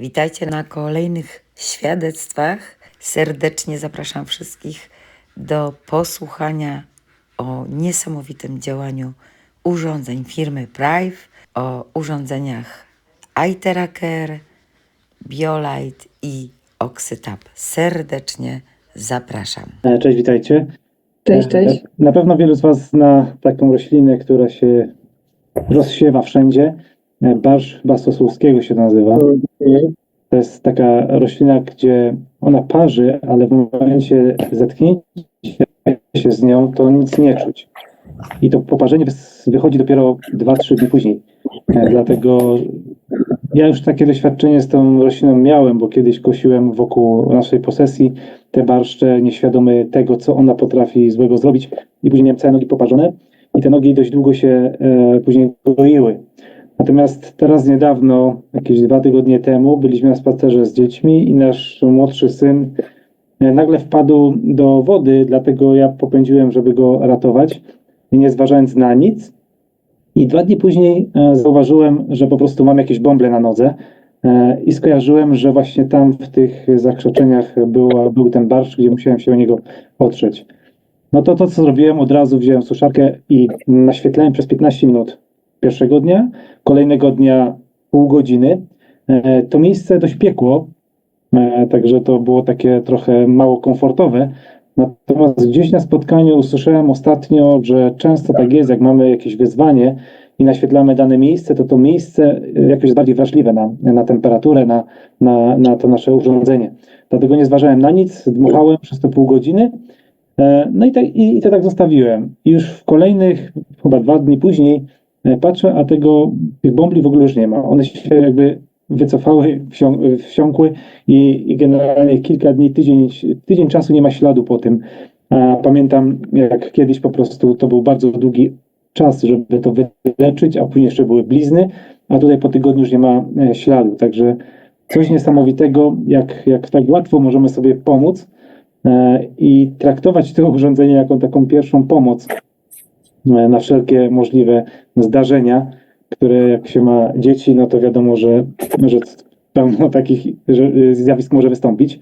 Witajcie na kolejnych świadectwach. Serdecznie zapraszam wszystkich do posłuchania o niesamowitym działaniu urządzeń firmy Prive, o urządzeniach iTeraker, BioLite i OxyTab. Serdecznie zapraszam. E, Cześć, witajcie. Cześć, cześć. E, Na pewno wielu z Was zna taką roślinę, która się rozsiewa wszędzie. Barsz Bastosłowskiego się nazywa. To jest taka roślina, gdzie ona parzy, ale w momencie zetknięcia się z nią, to nic nie czuć. I to poparzenie wychodzi dopiero 2-3 dni później. E, Dlatego ja już takie doświadczenie z tą rośliną miałem, bo kiedyś kosiłem wokół naszej posesji te barszcze, nieświadomy tego, co ona potrafi złego zrobić. I później miałem całe nogi poparzone i te nogi dość długo się e, później goiły. Natomiast teraz niedawno, jakieś dwa tygodnie temu, byliśmy na spacerze z dziećmi i nasz młodszy syn e, nagle wpadł do wody, dlatego ja popędziłem, żeby go ratować, nie zważając na nic. I dwa dni później e, zauważyłem, że po prostu mam jakieś bąble na nodze e, i skojarzyłem, że właśnie tam w tych zakrzaczeniach była, był ten barszcz, gdzie musiałem się o niego otrzeć. No to to, co zrobiłem, od razu wziąłem suszarkę i naświetlałem przez 15 minut pierwszego dnia, kolejnego dnia pół godziny. E, To miejsce dość piekło, e, także to było takie trochę mało komfortowe. Natomiast gdzieś na spotkaniu usłyszałem ostatnio, że często tak jest, jak mamy jakieś wyzwanie i naświetlamy dane miejsce, to to miejsce e, jakoś jest bardziej wrażliwe na, na temperaturę, na, na, na to nasze urządzenie. Dlatego nie zważałem na nic, dmuchałem przez to pół godziny. No i, tak, i, i to tak zostawiłem. I już w kolejnych, chyba dwa dni później, patrzę, a tego, tych bombli w ogóle już nie ma. One się jakby wycofały, wsią, wsiąkły i, i generalnie kilka dni, tydzień, tydzień czasu nie ma śladu po tym. Pamiętam, jak kiedyś po prostu to był bardzo długi czas, żeby to wyleczyć, a później jeszcze były blizny, a tutaj po tygodniu już nie ma e, śladu. Także coś niesamowitego, jak, jak tak łatwo możemy sobie pomóc e, i traktować to urządzenie jako taką pierwszą pomoc na wszelkie możliwe zdarzenia, które jak się ma dzieci, no to wiadomo, że, że pełno takich e, zjawisk może wystąpić.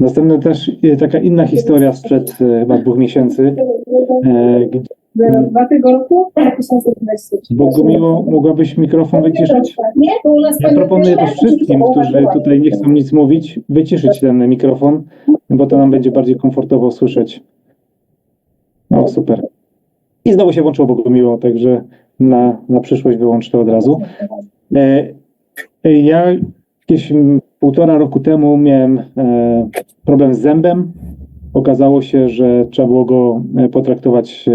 Następna też e, taka inna historia sprzed e, chyba dwóch miesięcy, e, Dwa na Bogumiło, mogłabyś mikrofon wyciszyć? Ja proponuję też wszystkim, którzy tutaj nie chcą nic mówić, wyciszyć ten mikrofon, bo to nam będzie bardziej komfortowo słyszeć. O, super. I znowu się włączyło Bogumiło, także na, na przyszłość wyłącz to od razu. E, e, ja jakieś półtora roku temu miałem e, problem z zębem. Okazało się, że trzeba było go potraktować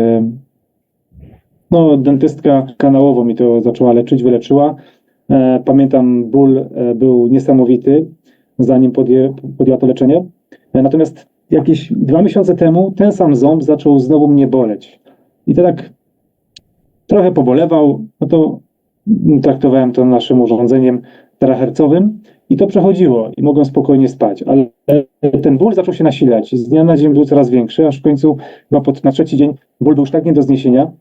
no, dentystka kanałowo mi to zaczęła leczyć, wyleczyła. Pamiętam, ból był niesamowity, zanim podję, podjęła to leczenie. Natomiast jakieś dwa miesiące temu ten sam ząb zaczął znowu mnie boleć. I to tak trochę pobolewał, no to traktowałem to naszym urządzeniem terahercowym i to przechodziło i mogłem spokojnie spać, ale ten ból zaczął się nasilać. Z dnia na dzień był coraz większy, aż w końcu chyba pod, na trzeci dzień ból był już tak nie do zniesienia,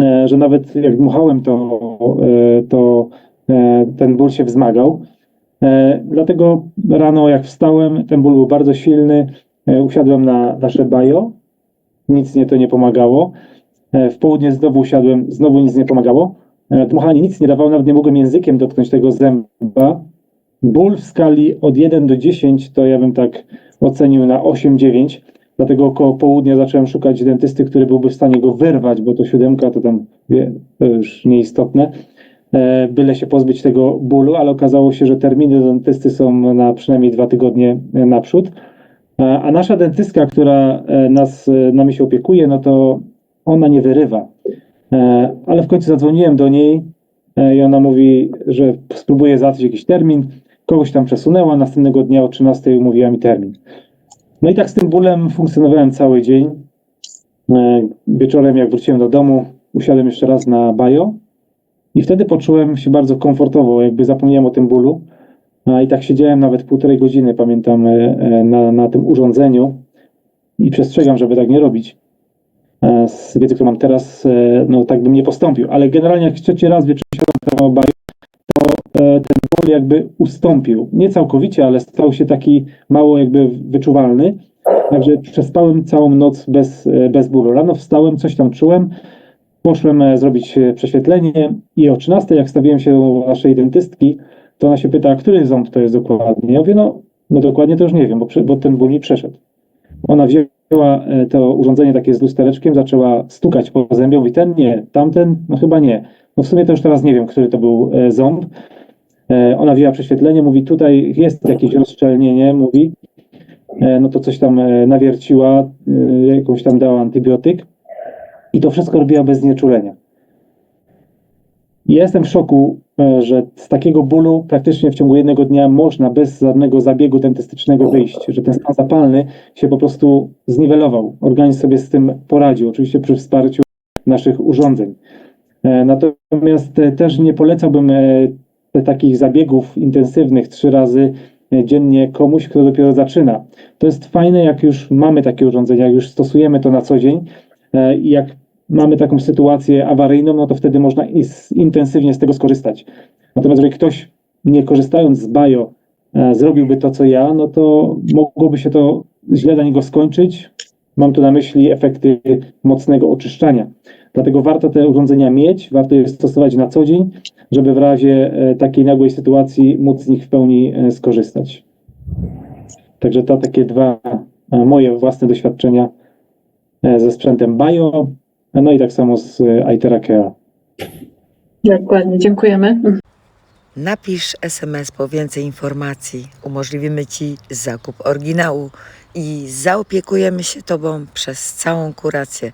e, że nawet jak dmuchałem, to, e, to e, ten ból się wzmagał. Dlatego rano, jak wstałem, ten ból był bardzo silny. Usiadłem na nasze bajo, nic nie to nie pomagało. E, W południe znowu usiadłem, znowu nic nie pomagało. E, Dmuchanie nic nie dawało, nawet nie mogłem językiem dotknąć tego zęba. Ból w skali od 1 do 10 to ja bym tak ocenił na 8-9. Dlatego około południa zacząłem szukać dentysty, który byłby w stanie go wyrwać, bo to siódemka to tam wie, to już nieistotne. E, Byle się pozbyć tego bólu, ale okazało się, że terminy dentysty są na przynajmniej dwa tygodnie naprzód. A nasza dentystka, która nas, nami się opiekuje, no to ona nie wyrywa. E, Ale w końcu zadzwoniłem do niej e, i ona mówi, że spróbuje załatwić jakiś termin. Kogoś tam przesunęła, następnego dnia o 13 umówiła mi termin. No i tak z tym bólem funkcjonowałem cały dzień. E, Wieczorem, jak wróciłem do domu, usiadłem jeszcze raz na bajo i wtedy poczułem się bardzo komfortowo, jakby zapomniałem o tym bólu. I tak siedziałem nawet półtorej godziny, pamiętam, na, na tym urządzeniu i przestrzegam, żeby tak nie robić. E, Z wiedzy, którą mam teraz, e, no tak bym nie postąpił. Ale generalnie jak trzeci raz wieczorem siadam na bajo, to ten ból jakby ustąpił. Nie całkowicie, ale stał się taki mało jakby wyczuwalny. Także przespałem całą noc bez, e, bez bólu. Rano wstałem, coś tam czułem. Poszłem e, zrobić e, prześwietlenie i o 13, jak stawiłem się u naszej dentystki, to ona się pyta, który ząb to jest dokładnie. Ja mówię, no, no dokładnie to już nie wiem, bo, bo ten ból mi przeszedł. Ona wzięła e, to urządzenie takie z lustereczkiem, zaczęła stukać po zębie, mówi ten nie, tamten, no chyba nie. No w sumie to już teraz nie wiem, który to był e, ząb. E, Ona wzięła prześwietlenie, mówi tutaj jest jakieś rozszczelnienie, mówi. No to coś tam nawierciła, jakąś tam dała antybiotyk i to wszystko robiła bez znieczulenia. Jestem w szoku, e, że z takiego bólu praktycznie w ciągu jednego dnia można bez żadnego zabiegu dentystycznego wyjść, że ten stan zapalny się po prostu zniwelował. Organizm sobie z tym poradził, oczywiście przy wsparciu naszych urządzeń. E, Natomiast e, też nie polecałbym takich zabiegów intensywnych trzy razy dziennie komuś, kto dopiero zaczyna. To jest fajne, jak już mamy takie urządzenia, jak już stosujemy to na co dzień i jak mamy taką sytuację awaryjną, no to wtedy można intensywnie z tego skorzystać. Natomiast jeżeli ktoś nie korzystając z bio e, zrobiłby to, co ja, no to mogłoby się to źle dla niego skończyć. Mam tu na myśli efekty mocnego oczyszczania. Dlatego warto te urządzenia mieć, warto je stosować na co dzień, żeby w razie e, takiej nagłej sytuacji móc z nich w pełni e, skorzystać. Także to takie dwa moje własne doświadczenia ze sprzętem Bio, no i tak samo z e, iTerakea. Dokładnie, dziękujemy. Napisz SMS po więcej informacji. Umożliwimy Ci zakup oryginału i zaopiekujemy się Tobą przez całą kurację.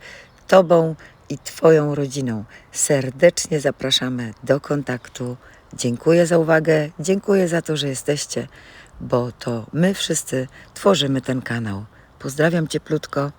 Tobą i Twoją rodziną. Serdecznie zapraszamy do kontaktu. Dziękuję za uwagę, dziękuję za to, że jesteście, bo to my wszyscy tworzymy ten kanał. Pozdrawiam cieplutko.